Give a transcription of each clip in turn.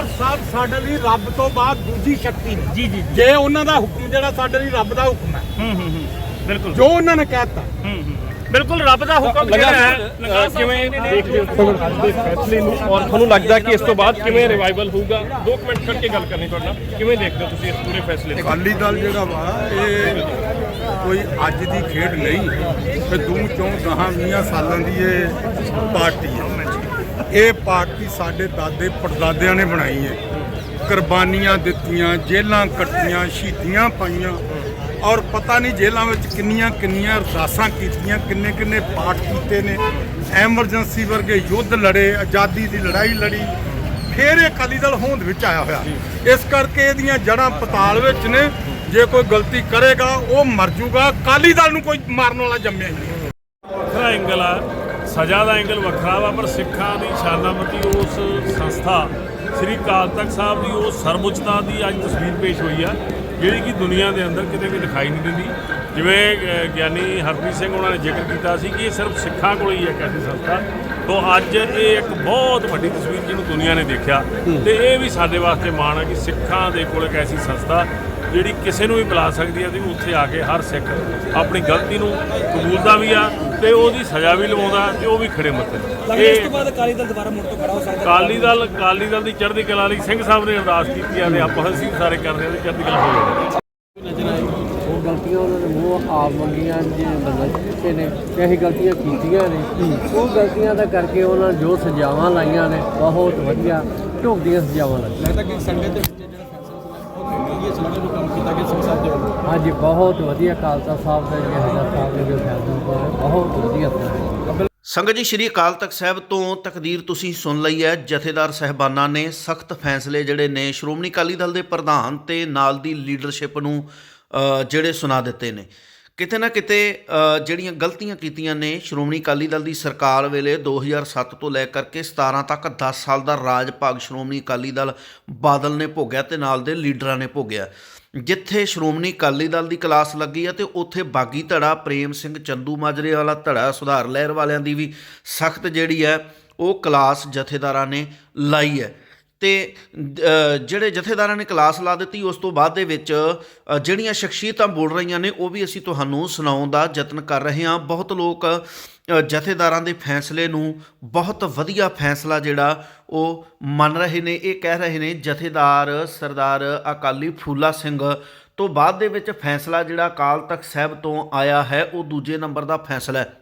ਜਥੇਦਾਰ ਸਾਹਿਬ ਸਾਡੇ ਲਈ ਰੱਬ ਤੋਂ ਬਾਅਦ ਦੂਜੀ ਸ਼ਕਤੀ ਨੇ ਜੀ ਜੀ ਜੇ। ਉਹਨਾਂ ਦਾ ਹੁਕਮ ਜਿਹੜਾ ਸਾਡੇ ਲਈ ਰੱਬ ਦਾ ਹੁਕਮ ਹੈ। ਹੂੰ ਹੂੰ ਹੂੰ। ਬਿਲਕੁਲ। ਜੋ ਉਹਨਾਂ ਨੇ ਕਹਿਤਾ ਹੂੰ ਹੂੰ ਬਿਲਕੁਲ ਰੱਬ ਦਾ ਹੁਕਮ ਜਿਹੜਾ ਹੈ ਕਿਵੇਂ ਦੇਖਦੇ ਹੋ ਤੁਸੀਂ ਅੱਜ ਦੇ ਫੈਸਲੇ ਨੂੰ। ਔਰ ਤੁਹਾਨੂੰ ਲੱਗਦਾ ਕਿ ਇਸ ਤੋਂ ਬਾਅਦ ਕਿਵੇਂ ਰਿਵਾਈਵਲ ਹੋਊਗਾ? ਦੋ ਕੁ ਮਿੰਟ ਖੜ ਕੇ ਗੱਲ ਕਰਨੀ ਤੁਹਾਡੇ ਕਿਵੇਂ ਦੇਖਦੇ ਹੋ ਤੁਸੀਂ ਇਸ ਪੂਰੇ ਫੈਸਲੇ ਨੂੰ? ਅਕਾਲੀ ਦਲ ਜਿਹੜਾ ਵਾ ਇਹ ਕੋਈ ਅੱਜ ਦੀ ਖੇਡ ਨਹੀਂ ਤੇ ਦੂ ਚੋਂ ਦਹਾਂ ਵੀਹਾਂ ਸਾਲਾਂ ਦੀ ਇਹ ਪਾਰਟੀ ਹੈ। ਇਹ ਪਾਰਟੀ ਸਾਡੇ ਦਾਦੇ ਪੜਦਾਦਿਆਂ ਨੇ ਬਣਾਈ ਹੈ। ਕੁਰਬਾਨੀਆਂ ਦਿੱਤੀਆਂ ਜੇਲਾਂ ਕੱਟੀਆਂ, ਸ਼ਹੀਦੀਆਂ ਪਾਈਆਂ ਔਰ ਪਤਾ ਨਹੀਂ ਜੇਲਾਂ ਵਿੱਚ ਕਿੰਨੀਆਂ ਕਿੰਨੀਆਂ ਅਰਦਾਸਾਂ ਕੀਤੀਆਂ, ਕਿੰਨੇ ਕਿੰਨੇ ਪਾਠ ਕੀਤੇ ਨੇ। ਐਮਰਜੈਂਸੀ ਵਰਗੇ ਯੁੱਧ ਲੜੇ, ਆਜ਼ਾਦੀ ਦੀ ਲੜਾਈ ਲੜੀ। ਫਿਰ ਇਹ ਅਕਾਲੀ ਦਲ ਹੋਂਦ ਵਿੱਚ ਆਇਆ ਹੋਇਆ। ਇਸ ਕਰਕੇ ਇਹਦੀਆਂ ਜੜਾਂ ਪਤਾਲ ਵਿੱਚ ਨੇ। ਜੇ ਕੋਈ ਗਲਤੀ ਕਰੇਗਾ, ਉਹ ਮਰ ਜਾਊਗਾ ਅਕਾਲੀ ਦਲ ਨੂੰ ਕੋਈ ਮਾਰਨ ਵਾਲਾ ਜੰਮਿਆ ਹੀ ਨਹੀਂ। ਵੱਖਰਾ ਐਂਗਲ ਆ। ਸਜ਼ਾ ਦਾ ਐਂਗਲ ਵੱਖਰਾ ਵਾ, ਪਰ ਸਿੱਖਾਂ ਦੀ ਸ਼ਾਨਾਮਤੀ ਉਸ ਸੰਸਥਾ, ਸ੍ਰੀ ਅਕਾਲ ਤਖਤ ਸਾਹਿਬ ਦੀ ਉਹ ਸਰਵਉੱਚਤਾ ਦੀ ਅੱਜ ਤਸਵੀਰ ਪੇਸ਼ ਹੋਈ ਆ, ਜਿਹੜੀ ਕਿ ਦੁਨੀਆ ਦੇ ਅੰਦਰ ਕਿਤੇ ਵੀ ਦਿਖਾਈ ਨਹੀਂ ਦਿੰਦੀ। ਜਿਵੇਂ ਗਿਆਨੀ ਹਰਪ੍ਰੀਤ ਸਿੰਘ ਉਹਨਾਂ ਨੇ ਜ਼ਿਕਰ ਕੀਤਾ ਸੀ ਕਿ ਇਹ ਸਿਰਫ ਸਿੱਖਾਂ ਕੋਲ ਹੀ ਹੈ ਇੱਕ ਐਸੀ ਸੰਸਥਾ। ਤੋਂ ਅੱਜ ਇਹ ਇੱਕ ਬਹੁਤ ਵੱਡੀ ਤਸਵੀਰ ਜਿਹਨੂੰ ਦੁਨੀਆ ਨੇ ਦੇਖਿਆ। ਤੇ ਇਹ ਵੀ ਸਾਡੇ ਵਾਸਤੇ ਮਾਣ ਹੈ ਕਿ ਸਿੱਖਾਂ ਦੇ ਕੋਲ ਇੱਕ ਐਸੀ ਸੰਸਥਾ ਜਿਹੜੀ ਕਿਸੇ ਨੂੰ ਵੀ ਬੁਲਾ ਸਕਦੀ ਹੈ ਤੇ ਉੱਥੇ ਆ ਕੇ ਹਰ ਸਿੱਖ ਆਪਣੀ ਗਲਤੀ ਨੂੰ ਕਬੂਲਦਾ ਵੀ ਆ ਤੇ ਉਹਦੀ ਸਜ਼ਾ ਵੀ ਲਵਾਉਂਦਾ ਤੇ ਉਹ ਵੀ ਖੜੇ ਮੱਥੇ ਇਸ ਤੋਂ ਬਾਅਦ ਅਕਾਲੀ ਦਲ ਦੁਬਾਰਾ ਮੁੜ ਤੋਂ ਖੜਾ ਹੋ ਸਕਦਾ। ਅਕਾਲੀ ਦਲ ਅਕਾਲੀ ਦਲ ਦੀ ਚੜ੍ਹਦੀ ਕਲਾ ਲਈ ਸਿੰਘ ਸਾਹਿਬ ਨੇ ਅਰਦਾਸ ਕੀਤੀ ਆ ਤੇ ਆਪਾਂ ਅਸੀਂ ਸਾਰੇ ਕਰਦੇ ਹਾਂ ਤੇ ਚੜ੍ਹਦੀ ਕਲਾ ਹੋ ਜਾਵੇ। ਉਹ ਗਲਤੀਆਂ ਉਹਨਾਂ ਨੇ ਮੂੰਹ ਆਪ ਮੰਗੀਆਂ ਜੇ ਬੰਦਾ ਨੇ ਅਸੀਂ ਗਲਤੀਆਂ ਕੀਤੀਆਂ ਨੇ ਉਹ ਗਲਤੀਆਂ ਦਾ ਕਰਕੇ ਉਹਨਾਂ ਜੋ ਸਜ਼ਾਵਾਂ ਲਾਈਆਂ ਨੇ ਬਹੁਤ ਵਧੀਆ ਢੁਕਦੀਆਂ ਸਜ਼ਾਵਾਂ ਲਾਈਆਂ। ਲੱਗਦਾ ਕਿ ਸੰਡੇ ਦੇ ਵਿੱਚ ਜਿਹੜਾ ਫੈਸਲਾ ਸੀ ਉਹ ਇਹ ਸੰਡੇ ਨੂੰ ਕੰਮ ਕੀਤਾ ਗਿਆ ਸਿੰਘ ਸਾਹਿਬ ਦੇ ਵੱਲੋਂ ਅੱਜ ਬਹੁਤ ਵਧੀਆ ਖਾਲਸਾ ਸਾਹਿਬ ਦੇ ਜਹਦਾ ਸਾਹਿਬ ਦੇ ਫੈਸਲਾ ਹੋਇਆ ਬਹੁਤ ਵਧੀਆ ਸੰਗਤ ਜੀ ਸ਼੍ਰੀ ਅਕਾਲ ਤਖਤ ਸਾਹਿਬ ਤੋਂ ਤਕਦੀਰ ਤੁਸੀਂ ਸੁਣ ਲਈ ਹੈ। ਜਥੇਦਾਰ ਸਹਿਬਾਨਾਂ ਨੇ ਸਖਤ ਫੈਸਲੇ ਜਿਹੜੇ ਨੇ ਸ਼੍ਰੋਮਣੀ ਅਕਾਲੀ ਦਲ ਦੇ ਪ੍ਰਧਾਨ ਤੇ ਨਾਲ ਦੀ ਲੀਡਰਸ਼ਿਪ ਨੂੰ ਅ, ਜਿਹੜੇ ਸੁਣਾ ਦਿੱਤੇ ਨੇ। ਕਿਤੇ ਨਾ ਕਿਤੇ ਜਿਹੜੀਆਂ ਗਲਤੀਆਂ ਕੀਤੀਆਂ ਨੇ ਸ਼੍ਰੋਮਣੀ ਅਕਾਲੀ ਦਲ ਦੀ ਸਰਕਾਰ ਵੇਲੇ 2007 ਤੋਂ ਲੈ ਕਰਕੇ 17 ਤੱਕ 10 ਸਾਲ ਦਾ ਰਾਜ ਭਾਗ ਸ਼੍ਰੋਮਣੀ ਅਕਾਲੀ ਦਲ ਬਾਦਲ ਨੇ ਭੋਗਿਆ ਤੇ ਨਾਲ ਦੇ ਲੀਡਰਾਂ ਨੇ ਭੋਗਿਆ। ਜਿੱਥੇ ਸ਼੍ਰੋਮਣੀ ਅਕਾਲੀ ਦਲ ਦੀ ਕਲਾਸ ਲੱਗੀ ਹੈ ਤੇ ਉੱਥੇ ਬਾਗੀ ਧੜਾ, ਪ੍ਰੇਮ ਸਿੰਘ ਚੰਦੂ ਮਾਜਰੇ ਵਾਲਾ ਧੜਾ, ਸੁਧਾਰ ਲਹਿਰ ਵਾਲਿਆਂ ਦੀ ਵੀ ਸਖਤ ਜਿਹੜੀ ਹੈ, ਉਹ ਕਲਾਸ ਜਥੇਦਾਰਾਂ ਨੇ ਲਾਈ ਹੈ। ਤੇ ਜਿਹੜੇ ਜਥੇਦਾਰਾਂ ਨੇ ਕਲਾਸ ਲਾ ਦਿੱਤੀ, ਉਸ ਤੋਂ ਬਾਅਦ ਦੇ ਵਿੱਚ ਜਿਹੜੀਆਂ ਸ਼ਖਸੀਅਤਾਂ ਬੋਲ ਰਹੀਆਂ ਨੇ, ਉਹ ਵੀ ਅਸੀਂ ਤੁਹਾਨੂੰ ਸੁਣਾਉਣ ਦਾ ਯਤਨ ਕਰ ਰਹੇ ਹਾਂ। ਬਹੁਤ ਲੋਕ ਜਥੇਦਾਰਾਂ ਦੇ ਫੈਸਲੇ ਨੂੰ ਬਹੁਤ ਵਧੀਆ ਫੈਸਲਾ ਜਿਹੜਾ ਉਹ ਮੰਨ ਰਹੇ ਨੇ। ਇਹ ਕਹਿ ਰਹੇ ਨੇ, ਜਥੇਦਾਰ ਸਰਦਾਰ ਅਕਾਲੀ ਫੂਲਾ ਸਿੰਘ ਤੋਂ ਬਾਅਦ ਦੇ ਵਿੱਚ ਫੈਸਲਾ ਜਿਹੜਾ ਅਕਾਲ ਤਖਤ ਸਾਹਿਬ ਤੋਂ ਆਇਆ ਹੈ, ਉਹ ਦੂਜੇ ਨੰਬਰ ਦਾ ਫੈਸਲਾ ਹੈ।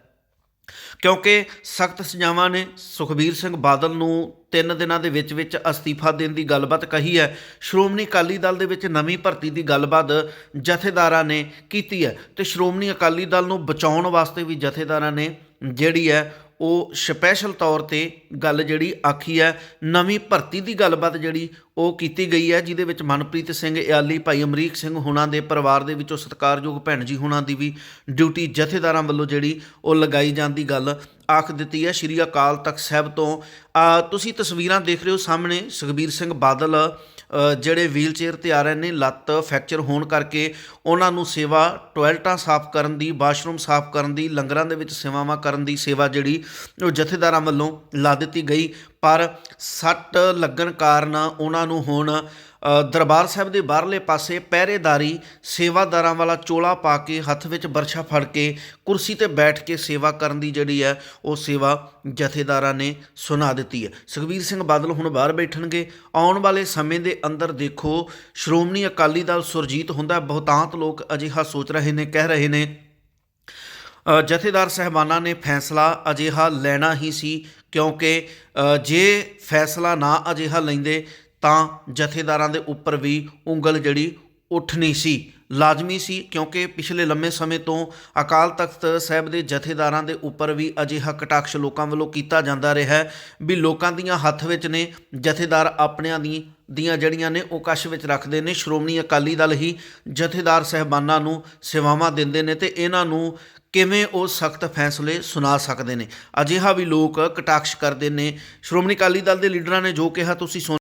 ਕਿਉਂਕਿ ਸਖਤ ਸਜ਼ਾਵਾਂ ਨੇ। ਸੁਖਬੀਰ ਸਿੰਘ ਬਾਦਲ ਨੂੰ ਤਿੰਨ ਦਿਨਾਂ ਦੇ ਵਿੱਚ ਵਿੱਚ ਅਸਤੀਫਾ ਦੇਣ ਦੀ ਗੱਲਬਾਤ ਕਹੀ ਹੈ। ਸ਼੍ਰੋਮਣੀ ਅਕਾਲੀ ਦਲ ਦੇ ਵਿੱਚ ਨਵੀਂ ਭਰਤੀ ਦੀ ਗੱਲਬਾਤ ਜਥੇਦਾਰਾਂ ਨੇ ਕੀਤੀ ਹੈ। ਤੇ ਸ਼੍ਰੋਮਣੀ ਅਕਾਲੀ ਦਲ ਨੂੰ ਬਚਾਉਣ ਵਾਸਤੇ ਵੀ ਜਥੇਦਾਰਾਂ ਨੇ ਜਿਹੜੀ ਹੈ ਉਹ ਸਪੈਸ਼ਲ ਤੌਰ ਤੇ ਗੱਲ ਜਿਹੜੀ ਆਖੀ ਹੈ, ਨਵੀਂ ਭਰਤੀ ਦੀ ਗੱਲਬਾਤ ਜਿਹੜੀ ਉਹ ਕੀਤੀ ਗਈ ਹੈ, ਜਿਹਦੇ ਵਿੱਚ ਮਨਪ੍ਰੀਤ ਸਿੰਘ ਇਆਲੀ, ਭਾਈ ਅਮਰੀਕ ਸਿੰਘ ਹੁਣਾਂ ਦੇ ਪਰਿਵਾਰ ਦੇ ਵਿੱਚੋਂ ਸਤਿਕਾਰਯੋਗ ਭੈਣ ਜੀ ਹੁਣਾਂ ਦੀ ਵੀ ਡਿਊਟੀ ਜਥੇਦਾਰਾਂ ਵੱਲੋਂ ਜਿਹੜੀ ਉਹ ਲਗਾਈ ਜਾਣ ਦੀ ਗੱਲ। ਆਖ ਦਿੱਤੀ ਹੈ, ਸ਼੍ਰੀ ਅਕਾਲ ਤਖਤ ਸਾਹਿਬ ਤੋਂ। ਤੁਸੀਂ ਤਸਵੀਰਾਂ ਦੇਖ ਰਹੇ ਹੋ ਸਾਹਮਣੇ, ਸੁਖਬੀਰ ਸਿੰਘ ਬਾਦਲ ਜਿਹੜੇ ਵੀਲਚੇਅਰ ਤੇ ਆ ਰਹੇ ਨੇ, ਲੱਤ ਫ੍ਰੈਕਚਰ ਹੋਣ ਕਰਕੇ ਉਹਨਾਂ ਨੂੰ ਸੇਵਾ, ਟਾਇਲਟਾਂ ਸਾਫ਼ ਕਰਨ ਦੀ ਵਾਸ਼ਰੂਮ ਸਾਫ਼ ਕਰਨ ਦੀ, ਲੰਗਰਾਂ ਦੇ ਵਿੱਚ ਸੇਵਾਵਾਂ ਕਰਨ ਦੀ ਸੇਵਾ ਜਿਹੜੀ ਉਹ ਜਥੇਦਾਰਾਂ ਵੱਲੋਂ ਲਾ ਦਿੱਤੀ ਗਈ। ਪਰ ਸੱਟ ਲੱਗਣ ਕਾਰਨ ਉਹਨਾਂ ਨੂੰ ਹੁਣ ਦਰਬਾਰ ਸਾਹਿਬ ਦੇ ਬਾਹਰਲੇ ਪਾਸੇ ਪਹਿਰੇਦਾਰੀ ਸੇਵਾਦਾਰਾਂ ਵਾਲਾ ਚੋਲਾ ਪਾ ਕੇ ਹੱਥ ਵਿੱਚ ਬਰਛਾ ਫੜ ਕੇ ਕੁਰਸੀ ਤੇ ਬੈਠ ਕੇ ਸੇਵਾ ਕਰਨ ਦੀ ਜਿਹੜੀ ਹੈ, ਉਹ ਸੇਵਾ ਜਥੇਦਾਰਾਂ ਨੇ ਸੁਣਾ ਦਿੱਤੀ ਹੈ। ਸੁਖਬੀਰ ਸਿੰਘ ਬਾਦਲ ਹੁਣ ਬਾਹਰ ਬੈਠਣਗੇ। ਆਉਣ ਵਾਲੇ ਸਮੇਂ ਦੇ ਅੰਦਰ ਦੇਖੋ, ਸ਼੍ਰੋਮਣੀ ਅਕਾਲੀ ਦਲ ਸੁਰਜੀਤ ਹੁੰਦਾ ਬਹੁਤਾਂਤ ਲੋਕ ਅਜਿਹਾ ਸੋਚ ਰਹੇ ਨੇ, ਕਹਿ ਰਹੇ ਨੇ ਜਥੇਦਾਰ ਸਹਿਬਾਨਾਂ ਨੇ ਫੈਸਲਾ ਅਜਿਹਾ ਲੈਣਾ ਹੀ ਸੀ ਕਿਉਂਕਿ ਜੇ ਫੈਸਲਾ ਨਾ ਅਜਿਹਾ ਲੈਂਦੇ ਤਾਂ ਜਥੇਦਾਰਾਂ ਦੇ ਉੱਪਰ ਵੀ ਉਂਗਲ ਜਿਹੜੀ ਉੱਠਣੀ ਸੀ। ਲਾਜ਼ਮੀ ਸੀ ਕਿਉਂਕਿ ਪਿਛਲੇ ਲੰਮੇ ਸਮੇਂ ਤੋਂ ਅਕਾਲ ਤਖਤ ਸਾਹਿਬ ਦੇ ਜਥੇਦਾਰਾਂ ਦੇ ਉੱਪਰ ਵੀ ਅਜਿਹਾ ਕਟਾਕਸ਼ ਲੋਕਾਂ ਵੱਲੋਂ ਕੀਤਾ ਜਾਂਦਾ ਰਿਹਾ ਹੈ ਵੀ ਲੋਕਾਂ ਦੀਆਂ ਹੱਥ ਵਿੱਚ ਨੇ ਜਥੇਦਾਰ ਆਪਣਿਆਂ ਦੀ ਦੀਆਂ ਜੜੀਆਂ ਨੇ ਉਹ ਕਸ਼ ਵਿੱਚ ਰੱਖਦੇ ਨੇ। ਸ਼੍ਰੋਮਣੀ ਅਕਾਲੀ ਦਲ ਹੀ ਜਥੇਦਾਰ ਸਹਿਬਾਨਾਂ ਨੂੰ ਸੇਵਾਵਾਂ ਦਿੰਦੇ ਨੇ ਤੇ ਇਹਨਾਂ ਨੂੰ ਕਿਵੇਂ ਉਹ ਸਖਤ ਫੈਸਲੇ ਸੁਣਾ ਸਕਦੇ ਨੇ। ਅਜਿਹਾ ਵੀ ਲੋਕ ਕਟਾਕਸ਼ ਕਰਦੇ ਨੇ। ਸ਼੍ਰੋਮਣੀ ਅਕਾਲੀ ਦਲ ਦੇ ਲੀਡਰਾਂ ਨੇ ਜੋ ਕਿਹਾ, ਤੁਸੀਂ ਸੁਣ